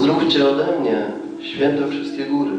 Pozdrówcie ode mnie, święto wszystkie góry.